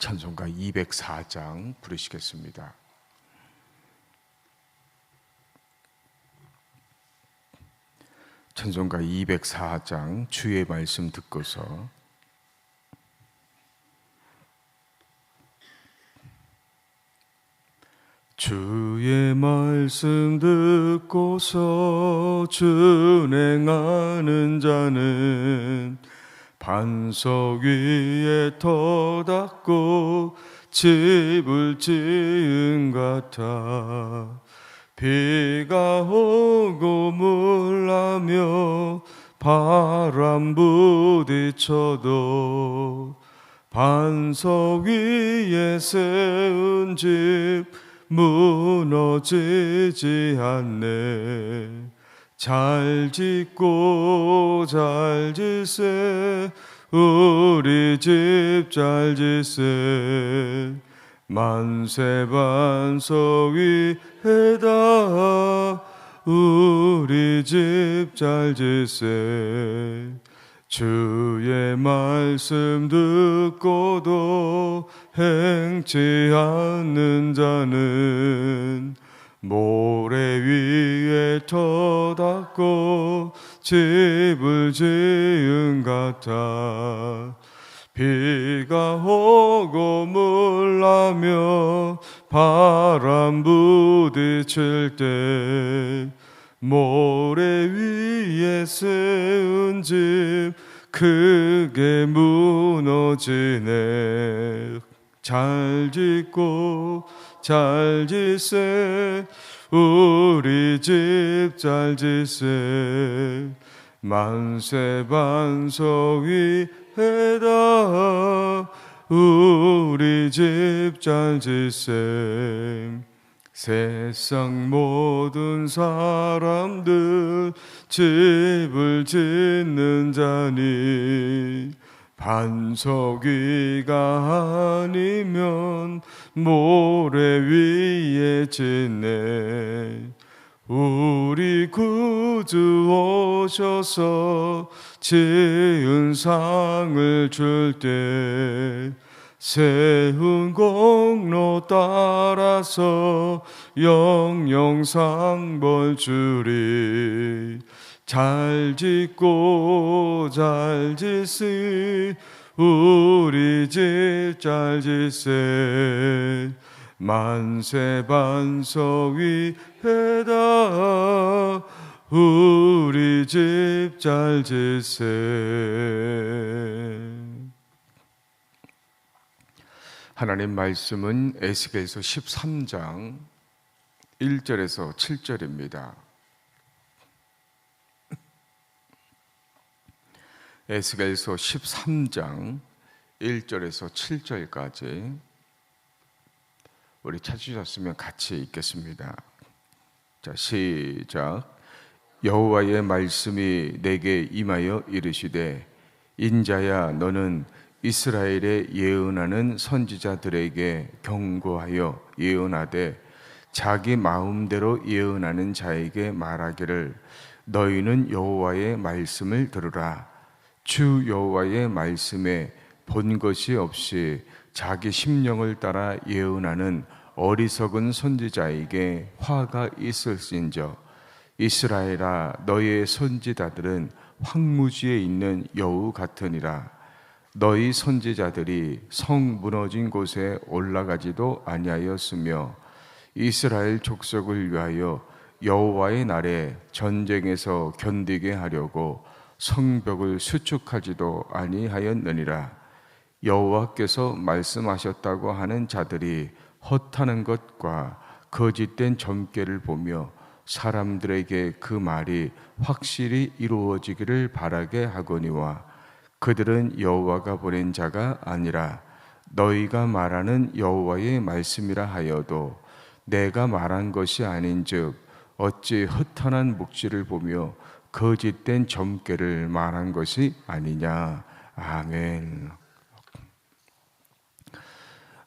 찬송가 204장 부르시겠습니다. 찬송가 204장 주의 말씀 듣고서 주의 말씀 듣고서 준행하는 자는 반석 위에 터닫고 집을 지은 같아. 비가 오고 물나며 바람 부딪혀도 반석 위에 세운 집 무너지지 않네 잘 짓고 잘 짓세. 우리 집 잘 짓세. 만세 반석 위에다 우리 집 잘 짓세. 주의 말씀 듣고도 행치 않는 자는 모래 위에 터닫고 집을 지은 같아. 비가 오고 물나며 바람 부딪힐 때 모래 위에 세운 집 크게 무너지네. 잘 짓고 잘 짓세 우리 집잘 짓세. 만세 반석 위에다 우리 집잘 짓세. 세상 모든 사람들 집을 짓는 자니 반석 위가 아니면 모래 위에 짓네 우리 구주 오셔서 지은 상을 줄 때 세운 공로 따라서 영영상 벌 주리 잘 짓고 잘 짓으 우리 집 잘 짓세 만세 반석 위에다 우리 집 잘 짓세 하나님 말씀은 에스겔서 13장 1절에서 7절입니다. 에스겔서 13장 1절에서 7절까지 우리 찾으셨으면 같이 읽겠습니다. 자, 시작. 여호와의 말씀이 내게 임하여 이르시되 인자야 너는 이스라엘에 예언하는 선지자들에게 경고하여 예언하되 자기 마음대로 예언하는 자에게 말하기를 너희는 여호와의 말씀을 들으라 주 여호와의 말씀에 본 것이 없이 자기 심령을 따라 예언하는 어리석은 선지자에게 화가 있을진저 이스라엘아 너희의 선지자들은 황무지에 있는 여우 같으니라. 너희 선지자들이 성 무너진 곳에 올라가지도 아니하였으며 이스라엘 족속을 위하여 여호와의 날에 전쟁에서 견디게 하려고 성벽을 수축하지도 아니하였느니라. 여호와께서 말씀하셨다고 하는 자들이 헛하는 것과 거짓된 점괘를 보며 사람들에게 그 말이 확실히 이루어지기를 바라게 하거니와 그들은 여호와가 보낸 자가 아니라 너희가 말하는 여호와의 말씀이라 하여도 내가 말한 것이 아닌즉 어찌 흩어난 묵지를 보며 거짓된 점괘를 말한 것이 아니냐 아멘.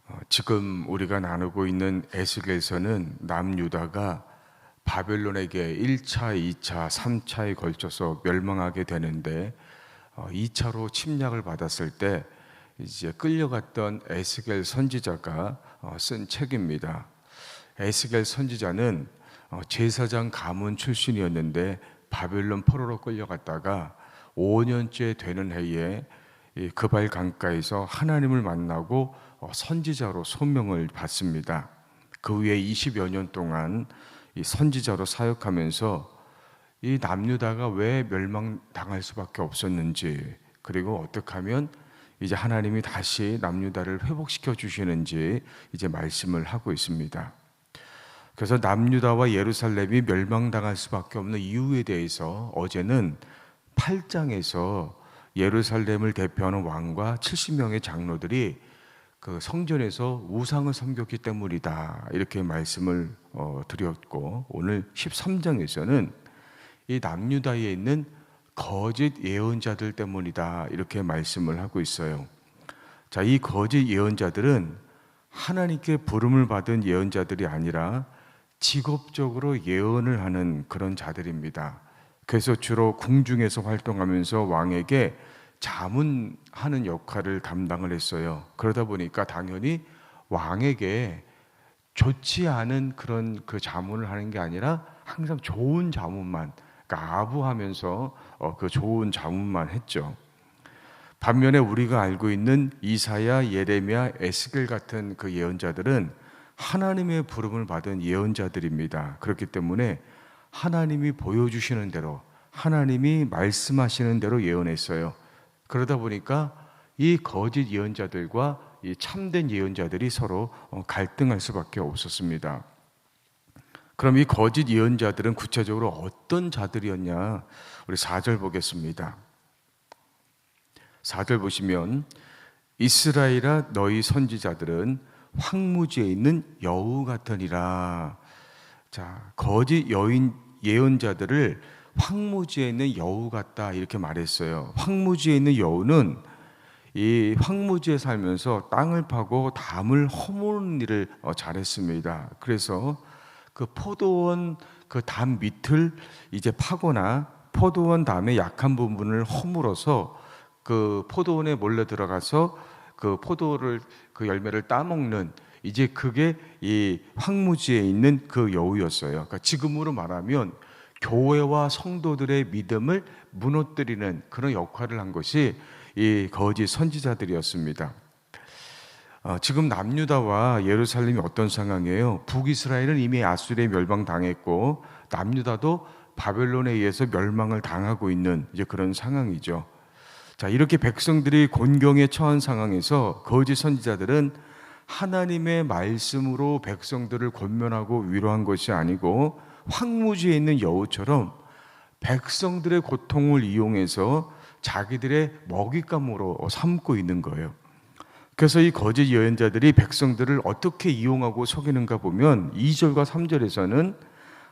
어, 지금 우리가 나누고 있는 에스겔서는 남유다가 바벨론에게 1차, 2차, 3차에 걸쳐서 멸망하게 되는데 2차로 어, 침략을 받았을 때 이제 끌려갔던 에스겔 선지자가 어, 쓴 책입니다. 에스겔 선지자는 어, 제사장 가문 출신이었는데 바벨론 포로로 끌려갔다가 5년째 되는 해에 이 그발 강가에서 하나님을 만나고 어, 선지자로 소명을 받습니다. 그 후에 20여 년 동안 이 선지자로 사역하면서 이 남유다가 왜 멸망당할 수밖에 없었는지 그리고 어떻게 하면 이제 하나님이 다시 남유다를 회복시켜 주시는지 이제 말씀을 하고 있습니다. 그래서 남유다와 예루살렘이 멸망당할 수밖에 없는 이유에 대해서 어제는 8장에서 예루살렘을 대표하는 왕과 70명의 장로들이 그 성전에서 우상을 섬겼기 때문이다 이렇게 말씀을 어, 드렸고 오늘 13장에서는 이 남유다에 있는 거짓 예언자들 때문이다 이렇게 말씀을 하고 있어요. 자, 이 거짓 예언자들은 하나님께 부름을 받은 예언자들이 아니라 직업적으로 예언을 하는 그런 자들입니다. 그래서 주로 궁중에서 활동하면서 왕에게 자문하는 역할을 담당을 했어요. 그러다 보니까 당연히 왕에게 좋지 않은 그런 그 자문을 하는 게 아니라 항상 좋은 자문만, 그러니까 아부하면서 어, 그 좋은 자문만 했죠. 반면에 우리가 알고 있는 이사야, 예레미야, 에스겔 같은 그 예언자들은 하나님의 부름을 받은 예언자들입니다. 그렇기 때문에 하나님이 보여주시는 대로 하나님이 말씀하시는 대로 예언했어요. 그러다 보니까 이 거짓 예언자들과 이 참된 예언자들이 서로 어, 갈등할 수밖에 없었습니다. 그럼 이 거짓 예언자들은 구체적으로 어떤 자들이었냐? 우리 4절 보겠습니다. 4절 보시면 이스라엘아 너희 선지자들은 황무지에 있는 여우 같으니라. 자, 거짓 여인 예언자들을 황무지에 있는 여우 같다 이렇게 말했어요. 황무지에 있는 여우는 이 황무지에 살면서 땅을 파고 담을 허무는 일을 어, 잘했습니다. 그래서 그 포도원 그 담 밑을 이제 파거나 포도원 담의 약한 부분을 허물어서 그 포도원에 몰래 들어가서 그 포도를 그 열매를 따먹는 이제 그게 이 황무지에 있는 그 여우였어요. 그러니까 지금으로 말하면 교회와 성도들의 믿음을 무너뜨리는 그런 역할을 한 것이 이 거짓 선지자들이었습니다. 어, 지금 남유다와 예루살렘이 어떤 상황이에요? 북이스라엘은 이미 아수르에 멸망당했고 남유다도 바벨론에 의해서 멸망을 당하고 있는 이제 그런 상황이죠. 자, 이렇게 백성들이 곤경에 처한 상황에서 거짓 선지자들은 하나님의 말씀으로 백성들을 권면하고 위로한 것이 아니고 황무지에 있는 여우처럼 백성들의 고통을 이용해서 자기들의 먹잇감으로 삼고 있는 거예요. 그래서 이 거짓 예언자들이 백성들을 어떻게 이용하고 속이는가 보면 2절과 3절에서는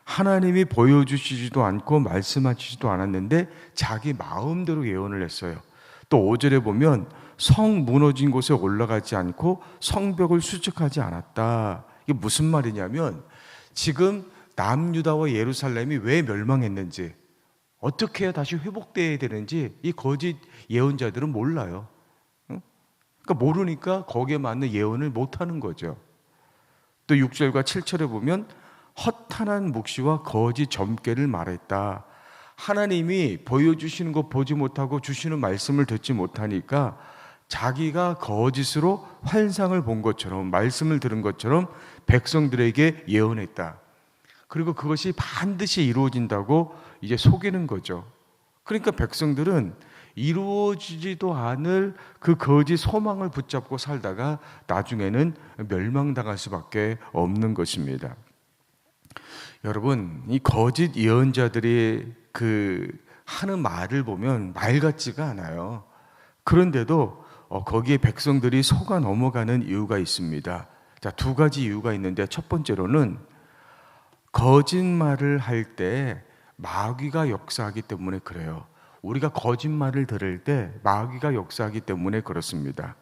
하나님이 보여주시지도 않고 말씀하시지도 않았는데 자기 마음대로 예언을 했어요. 또 5절에 보면 성 무너진 곳에 올라가지 않고 성벽을 수축하지 않았다. 이게 무슨 말이냐면 지금 남유다와 예루살렘이 왜 멸망했는지 어떻게 다시 회복돼야 되는지 이 거짓 예언자들은 몰라요. 그러니까 모르니까 거기에 맞는 예언을 못 하는 거죠. 또 6절과 7절에 보면 허탄한 묵시와 거짓 점괘를 말했다. 하나님이 보여주시는 것 보지 못하고 주시는 말씀을 듣지 못하니까 자기가 거짓으로 환상을 본 것처럼 말씀을 들은 것처럼 백성들에게 예언했다. 그리고 그것이 반드시 이루어진다고 이제 속이는 거죠. 그러니까 백성들은 이루어지지도 않을 그 거짓 소망을 붙잡고 살다가 나중에는 멸망당할 수밖에 없는 것입니다. 여러분, 이 거짓 예언자들이 그 하는 말을 보면 말 같지가 않아요. 그런데도 어, 거기에 백성들이 속아 넘어가는 이유가 있습니다. 자, 두 가지 이유가 있는데 첫 번째로는 거짓말을 할 때 마귀가 역사하기 때문에 그래요. 우리가 거짓말을 들을 때 마귀가 역사하기 때문에 그렇습니다.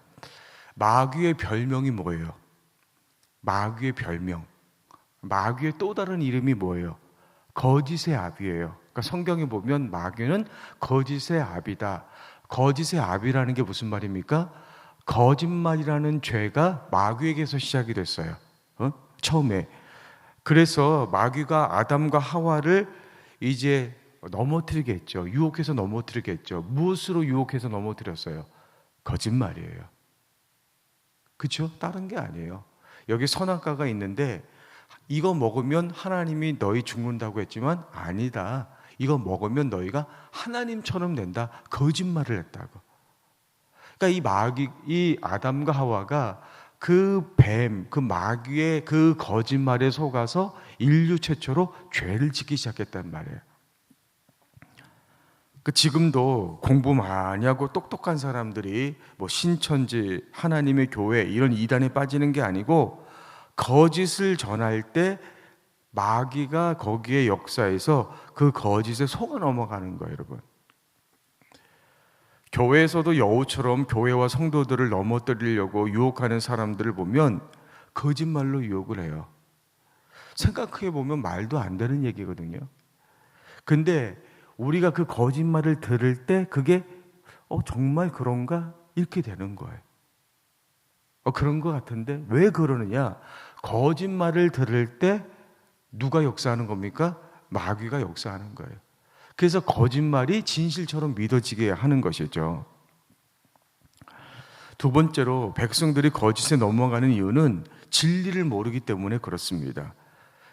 마귀의 별명이 뭐예요? 마귀의 별명. 마귀의 또 다른 이름이 뭐예요? 거짓의 아비예요. 그러니까 성경에 보면 마귀는 거짓의 아비다. 거짓의 아비라는 게 무슨 말입니까? 거짓말이라는 죄가 마귀에게서 시작이 됐어요. 어? 처음에. 그래서 마귀가 아담과 하와를 이제 넘어뜨리게 했죠. 유혹해서 넘어뜨리게 했죠. 무엇으로 유혹해서 넘어뜨렸어요? 거짓말이에요. 그렇죠? 다른 게 아니에요. 여기 선악과가 있는데 이거 먹으면 하나님이 너희 죽는다고 했지만 아니다. 이거 먹으면 너희가 하나님처럼 된다. 거짓말을 했다고. 그러니까 이 마귀, 이 아담과 하와가 그 뱀, 그 마귀의 그 거짓말에 속아서 인류 최초로 죄를 짓기 시작했단 말이에요. 그 지금도 공부 많이 하고 똑똑한 사람들이 뭐 신천지, 하나님의 교회 이런 이단에 빠지는 게 아니고 거짓을 전할 때 마귀가 거기에 역사에서 그 거짓에 속아 넘어가는 거예요, 여러분. 교회에서도 여우처럼 교회와 성도들을 넘어뜨리려고 유혹하는 사람들을 보면 거짓말로 유혹을 해요. 생각해 보면 말도 안 되는 얘기거든요. 근데 우리가 그 거짓말을 들을 때 그게 어 정말 그런가 이렇게 되는 거예요. 어 그런 것 같은데 왜 그러느냐? 거짓말을 들을 때 누가 역사하는 겁니까? 마귀가 역사하는 거예요. 그래서 거짓말이 진실처럼 믿어지게 하는 것이죠. 두 번째로 백성들이 거짓에 넘어가는 이유는 진리를 모르기 때문에 그렇습니다.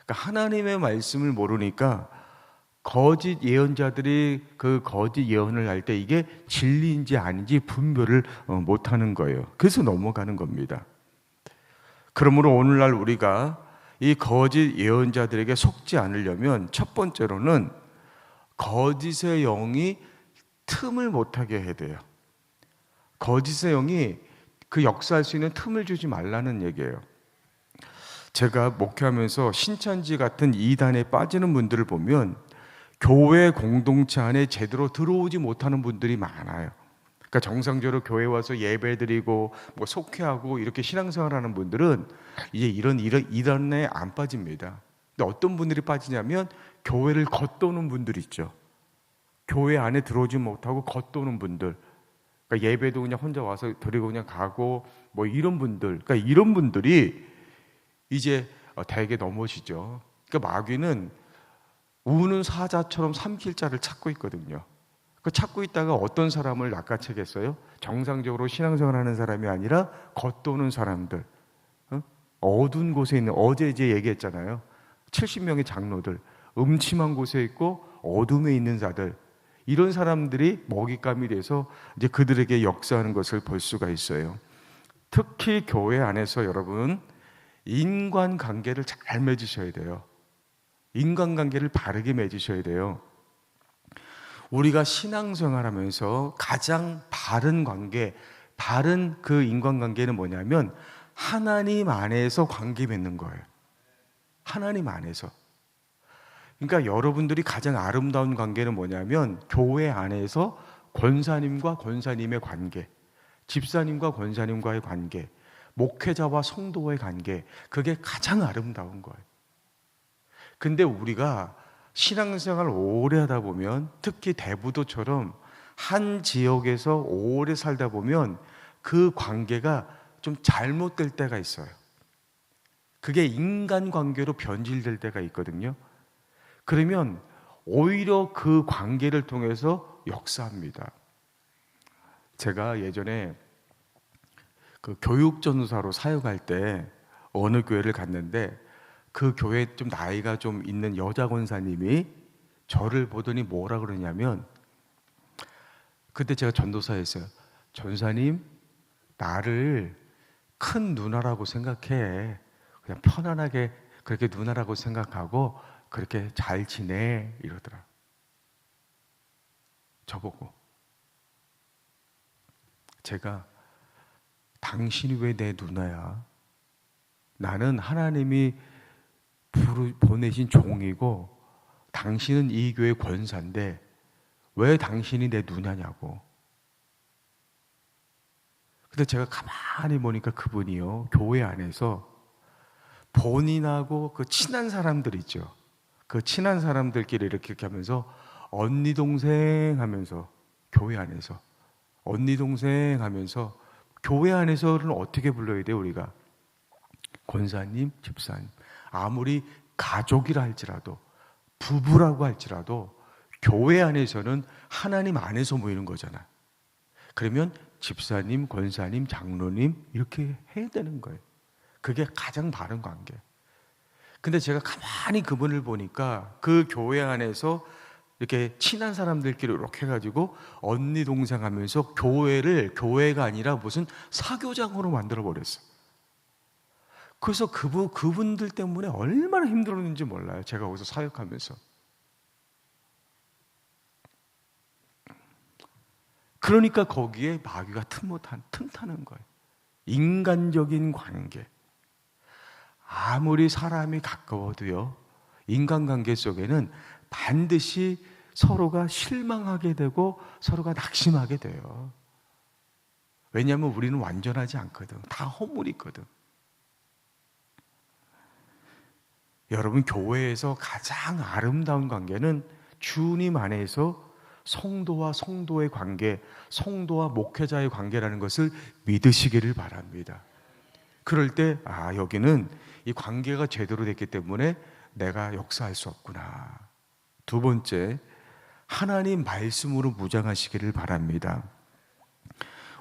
그러니까 하나님의 말씀을 모르니까 거짓 예언자들이 그 거짓 예언을 할 때 이게 진리인지 아닌지 분별을 어, 못하는 거예요. 그래서 넘어가는 겁니다. 그러므로 오늘날 우리가 이 거짓 예언자들에게 속지 않으려면 첫 번째로는 거짓의 영이 틈을 못하게 해야 돼요. 거짓의 영이 그 역사할 수 있는 틈을 주지 말라는 얘기예요. 제가 목회하면서 신천지 같은 이단에 빠지는 분들을 보면 교회 공동체 안에 제대로 들어오지 못하는 분들이 많아요. 그러니까 정상적으로 교회 와서 예배드리고 뭐 속회하고 이렇게 신앙생활하는 분들은 이제 이런 이런 이단에 안 빠집니다. 근데 어떤 분들이 빠지냐면 교회를 겉도는 분들 있죠. 교회 안에 들어오지 못하고 겉도는 분들. 그러니까 예배도 그냥 혼자 와서 드리고 그냥 가고 뭐 이런 분들. 그러니까 이런 분들이 이제 대개 넘어지죠. 그러니까 마귀는 우는 사자처럼 삼킬 자를 찾고 있거든요. 그 찾고 있다가 어떤 사람을 낚아채겠어요? 정상적으로 신앙생활 하는 사람이 아니라 겉도는 사람들. 어? 어두운 곳에 있는 어제 이제 얘기했잖아요. 70명의 장로들 음침한 곳에 있고 어둠에 있는 자들 이런 사람들이 먹잇감이 돼서 이제 그들에게 역사하는 것을 볼 수가 있어요. 특히 교회 안에서 여러분 인간 관계를 잘 맺으셔야 돼요. 인간 관계를 바르게 맺으셔야 돼요. 우리가 신앙생활 하면서 가장 바른 관계, 바른 그 인간관계는 뭐냐면 하나님 안에서 관계 맺는 거예요. 하나님 안에서. 그러니까 여러분들이 가장 아름다운 관계는 뭐냐면 교회 안에서 권사님과 권사님의 관계, 집사님과 권사님과의 관계, 목회자와 성도의 관계, 그게 가장 아름다운 거예요. 근데 우리가 신앙생활 오래 하다 보면 특히 대부도처럼 한 지역에서 오래 살다 보면 그 관계가 좀 잘못될 때가 있어요. 그게 인간 관계로 변질될 때가 있거든요. 그러면 오히려 그 관계를 통해서 역사합니다. 제가 예전에 그 교육 전사로 사역할 때 어느 교회를 갔는데 그 교회 좀 나이가 좀 있는 여자 권사님이 저를 보더니 뭐라 그러냐면 그때 제가 전도사였어요. 전사님 나를 큰 누나라고 생각해. 그냥 편안하게 그렇게 누나라고 생각하고 그렇게 잘 지내 이러더라. 저보고 제가 당신이 왜 내 누나야? 나는 하나님이 보내신 종이고 당신은 이 교회 권사인데 왜 당신이 내 누나냐고. 근데 제가 가만히 보니까 그분이요. 교회 안에서 본인하고 그 친한 사람들 있죠. 그 친한 사람들끼리 이렇게, 이렇게 하면서 언니 동생 하면서 교회 안에서 언니 동생 하면서 교회 안에서는 어떻게 불러야 돼요, 우리가? 권사님, 집사님. 아무리 가족이라 할지라도, 부부라고 할지라도, 교회 안에서는 하나님 안에서 모이는 거잖아. 그러면 집사님, 권사님, 장로님, 이렇게 해야 되는 거예요. 그게 가장 바른 관계. 근데 제가 가만히 그분을 보니까 그 교회 안에서 이렇게 친한 사람들끼리 이렇게 해가지고 언니 동생 하면서 교회를 교회가 아니라 무슨 사교장으로 만들어 버렸어. 그래서 그분 그분들 때문에 얼마나 힘들었는지 몰라요. 제가 거기서 사역하면서. 그러니까 거기에 마귀가 틈못한 틈타는 거예요. 인간적인 관계. 아무리 사람이 가까워도요. 인간관계 속에는 반드시 서로가 실망하게 되고 서로가 낙심하게 돼요. 왜냐하면 우리는 완전하지 않거든. 다 허물이 있거든. 여러분, 교회에서 가장 아름다운 관계는 주님 안에서 성도와 성도의 관계, 성도와 목회자의 관계라는 것을 믿으시기를 바랍니다. 그럴 때, 아, 여기는 이 관계가 제대로 됐기 때문에 내가 역사할 수 없구나. 두 번째, 하나님 말씀으로 무장하시기를 바랍니다.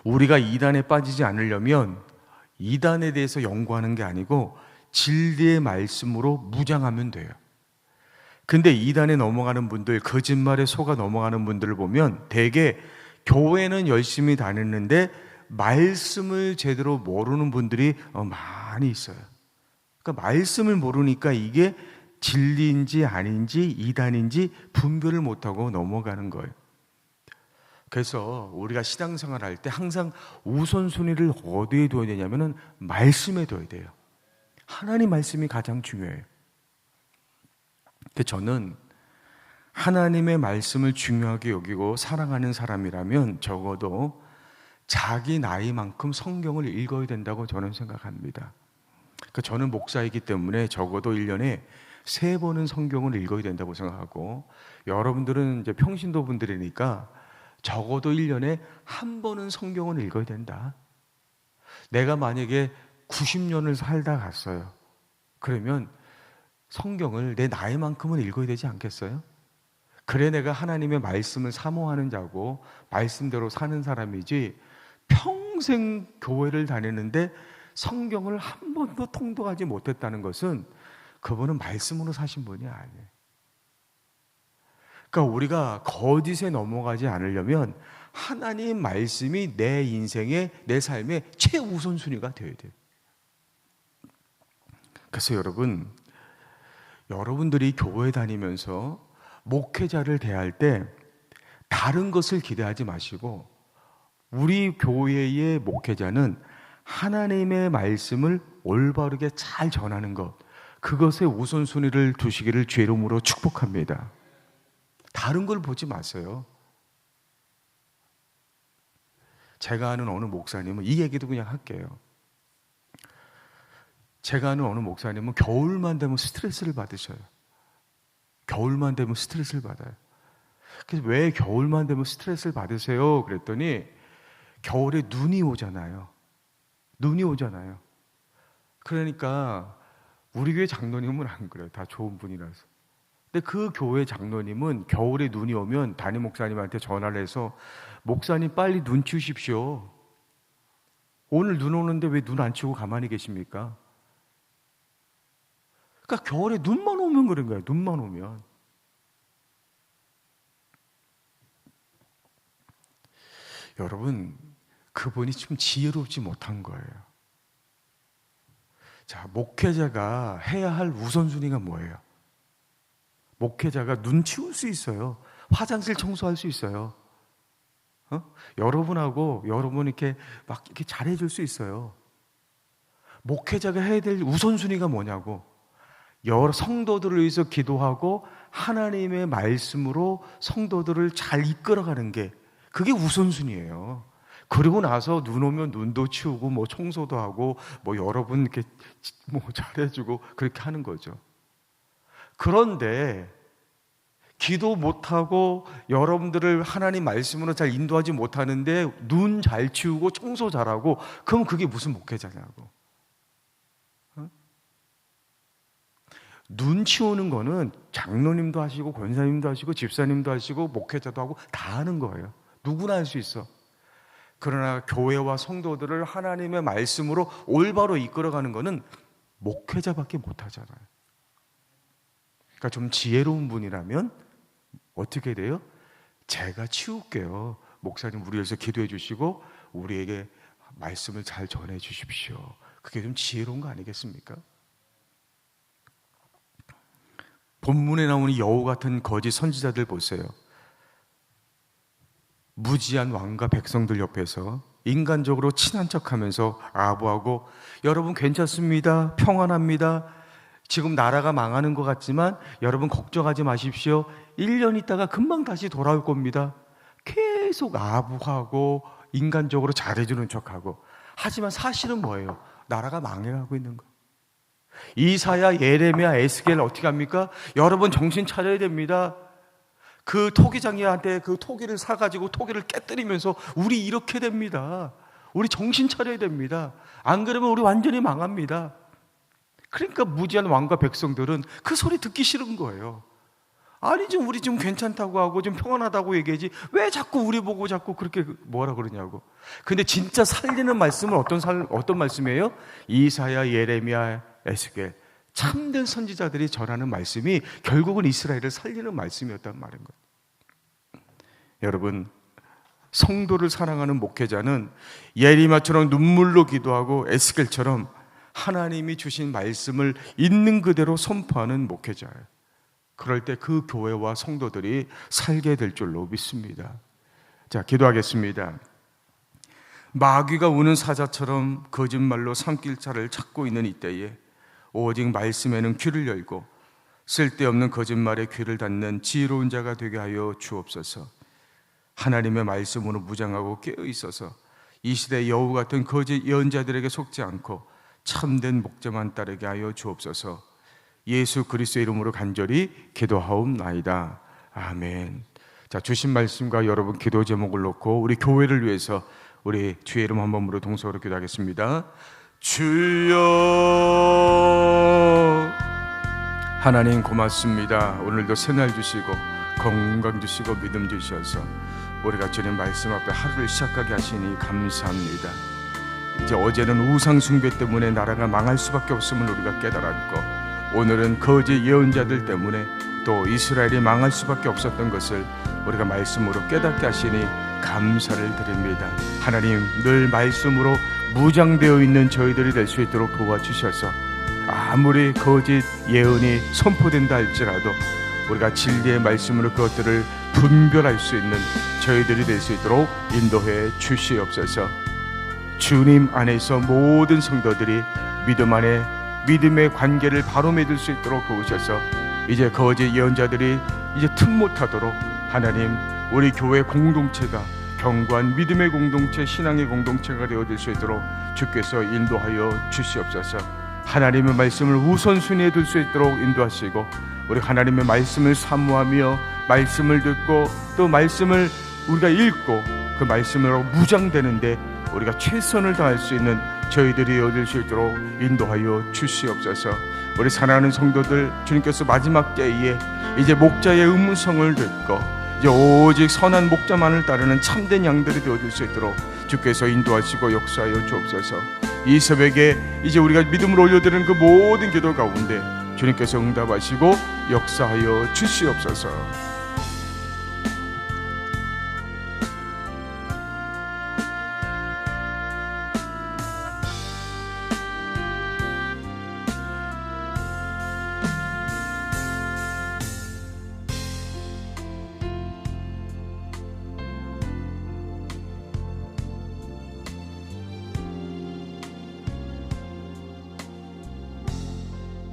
우리가 이단에 빠지지 않으려면 이단에 대해서 연구하는 게 아니고 진리의 말씀으로 무장하면 돼요. 근데 이단에 넘어가는 분들, 거짓말에 속아 넘어가는 분들을 보면 대개 교회는 열심히 다녔는데 말씀을 제대로 모르는 분들이 어, 많이 있어요. 그러니까 말씀을 모르니까 이게 진리인지 아닌지 이단인지 분별을 못하고 넘어가는 거예요. 그래서 우리가 신앙생활 할 때 항상 우선순위를 어디에 둬야 되냐면은 말씀에 둬야 돼요. 하나님 말씀이 가장 중요해요. 저는 하나님의 말씀을 중요하게 여기고 사랑하는 사람이라면 적어도 자기 나이만큼 성경을 읽어야 된다고 저는 생각합니다. 그러니까 저는 목사이기 때문에 적어도 1년에 세 번은 성경을 읽어야 된다고 생각하고 여러분들은 이제 평신도 분들이니까 적어도 1년에 한 번은 성경을 읽어야 된다. 내가 만약에 90년을 살다 갔어요. 그러면 성경을 내 나이만큼은 읽어야 되지 않겠어요? 그래 내가 하나님의 말씀을 사모하는 자고 말씀대로 사는 사람이지 평생 교회를 다니는데 성경을 한 번도 통독하지 못했다는 것은 그분은 말씀으로 사신 분이 아니에요. 그러니까 우리가 거짓에 넘어가지 않으려면 하나님 말씀이 내 인생의 내 삶의 최우선 순위가 되어야 돼요. 그래서 여러분 여러분들이 교회 다니면서 목회자를 대할 때 다른 것을 기대하지 마시고 우리 교회의 목회자는 하나님의 말씀을 올바르게 잘 전하는 것 그것에 우선순위를 두시기를 죄로으로 축복합니다. 다른 걸 보지 마세요. 제가 아는 어느 목사님은 이 얘기도 그냥 할게요. 제가 아는 어느 목사님은 겨울만 되면 스트레스를 받으셔요. 겨울만 되면 스트레스를 받아요. 그래서 왜 겨울만 되면 스트레스를 받으세요? 그랬더니 겨울에 눈이 오잖아요. 눈이 오잖아요. 그러니까 우리 교회 장로님은 안 그래요. 다 좋은 분이라서. 근데 그 교회 장로님은 겨울에 눈이 오면 담임 목사님한테 전화를 해서 목사님 빨리 눈 치우십시오. 오늘 눈 오는데 왜 눈 안 치우고 가만히 계십니까? 그러니까 겨울에 눈만 오면 그런 거예요. 눈만 오면. 여러분, 그분이 좀 지혜롭지 못한 거예요. 자, 목회자가 해야 할 우선순위가 뭐예요? 목회자가 눈 치울 수 있어요. 화장실 청소할 수 있어요. 어? 여러분하고 여러분 이렇게 막 이렇게 잘해줄 수 있어요. 목회자가 해야 될 우선순위가 뭐냐고. 여러 성도들을 위해서 기도하고 하나님의 말씀으로 성도들을 잘 이끌어가는 게 그게 우선순위예요. 그리고 나서 눈 오면 눈도 치우고 뭐 청소도 하고 뭐 여러분 이렇게 뭐 잘해주고 그렇게 하는 거죠. 그런데 기도 못하고 여러분들을 하나님 말씀으로 잘 인도하지 못하는데 눈 잘 치우고 청소 잘하고 그럼 그게 무슨 목회자냐고. 눈 치우는 거는 장로님도 하시고 권사님도 하시고 집사님도 하시고 목회자도 하고 다 하는 거예요. 누구나 할 수 있어. 그러나 교회와 성도들을 하나님의 말씀으로 올바로 이끌어가는 것은 목회자밖에 못 하잖아요. 그러니까 좀 지혜로운 분이라면 어떻게 돼요? 제가 치울게요. 목사님 우리 위해서 기도해 주시고 우리에게 말씀을 잘 전해 주십시오. 그게 좀 지혜로운 거 아니겠습니까? 본문에 나오는 여우 같은 거짓 선지자들 보세요. 무지한 왕과 백성들 옆에서 인간적으로 친한 척 하면서 아부하고 여러분 괜찮습니다. 평안합니다. 지금 나라가 망하는 것 같지만 여러분 걱정하지 마십시오. 1년 있다가 금방 다시 돌아올 겁니다. 계속 아부하고 인간적으로 잘해주는 척하고 하지만 사실은 뭐예요? 나라가 망해가고 있는 거. 이사야, 예레미야, 에스겔 어떻게 합니까? 여러분 정신 차려야 됩니다. 그 토기장이한테 그 토기를 사가지고 토기를 깨뜨리면서 우리 이렇게 됩니다. 우리 정신 차려야 됩니다. 안 그러면 우리 완전히 망합니다. 그러니까 무지한 왕과 백성들은 그 소리 듣기 싫은 거예요. 아니 좀 우리 좀 괜찮다고 하고 좀 평안하다고 얘기하지 왜 자꾸 우리 보고 자꾸 그렇게 뭐라 그러냐고. 근데 진짜 살리는 말씀은 어떤 살 어떤 말씀이에요? 이사야, 예레미야, 에스겔 참된 선지자들이 전하는 말씀이 결국은 이스라엘을 살리는 말씀이었단 말인 거예요. 여러분 성도를 사랑하는 목회자는 예리마처럼 눈물로 기도하고 에스겔처럼 하나님이 주신 말씀을 있는 그대로 선포하는 목회자예요. 그럴 때 그 교회와 성도들이 살게 될 줄로 믿습니다. 자, 기도하겠습니다. 마귀가 우는 사자처럼 거짓말로 삼킬 차를 찾고 있는 이때에 오직 말씀에는 귀를 열고 쓸데없는 거짓말에 귀를 닫는 지혜로운 자가 되게 하여 주옵소서. 하나님의 말씀으로 무장하고 깨어 있어서 이 시대 여우 같은 거짓 예언자들에게 속지 않고 참된 목자만 따르게 하여 주옵소서. 예수 그리스도의 이름으로 간절히 기도하옵나이다. 아멘. 자, 주신 말씀과 여러분 기도 제목을 놓고 우리 교회를 위해서 우리 주의 이름 한 번으로 동서로 기도하겠습니다. 주여 하나님 고맙습니다. 오늘도 새날 주시고 건강 주시고 믿음 주셔서 우리가 주님 말씀 앞에 하루를 시작하게 하시니 감사합니다. 이제 어제는 우상 숭배 때문에 나라가 망할 수밖에 없음을 우리가 깨달았고 오늘은 거짓 예언자들 때문에 또 이스라엘이 망할 수밖에 없었던 것을 우리가 말씀으로 깨닫게 하시니 감사를 드립니다. 하나님 늘 말씀으로 무장되어 있는 저희들이 될 수 있도록 도와주셔서 아무리 거짓 예언이 선포된다 할지라도 우리가 진리의 말씀으로 그것들을 분별할 수 있는 저희들이 될 수 있도록 인도해 주시옵소서. 주님 안에서 모든 성도들이 믿음 안에 믿음의 관계를 바로 맺을 수 있도록 도우셔서 이제 거짓 예언자들이 이제 틈 못하도록 하나님 우리 교회 공동체가 견고한 믿음의 공동체, 신앙의 공동체가 되어질 수 있도록 주께서 인도하여 주시옵소서. 하나님의 말씀을 우선순위에 둘 수 있도록 인도하시고 우리 하나님의 말씀을 사모하며 말씀을 듣고 또 말씀을 우리가 읽고 그 말씀으로 무장되는데 우리가 최선을 다할 수 있는 저희들이 얻을 수 있도록 인도하여 주시옵소서. 우리 사랑하는 성도들 주님께서 마지막 때에 이제 목자의 음성을 듣고 이제 오직 선한 목자만을 따르는 참된 양들이 되어줄 수 있도록 주께서 인도하시고 역사하여 주옵소서. 이 새벽에 이제 우리가 믿음으로 올려드리는 그 모든 기도 가운데 주님께서 응답하시고 역사하여 주시옵소서.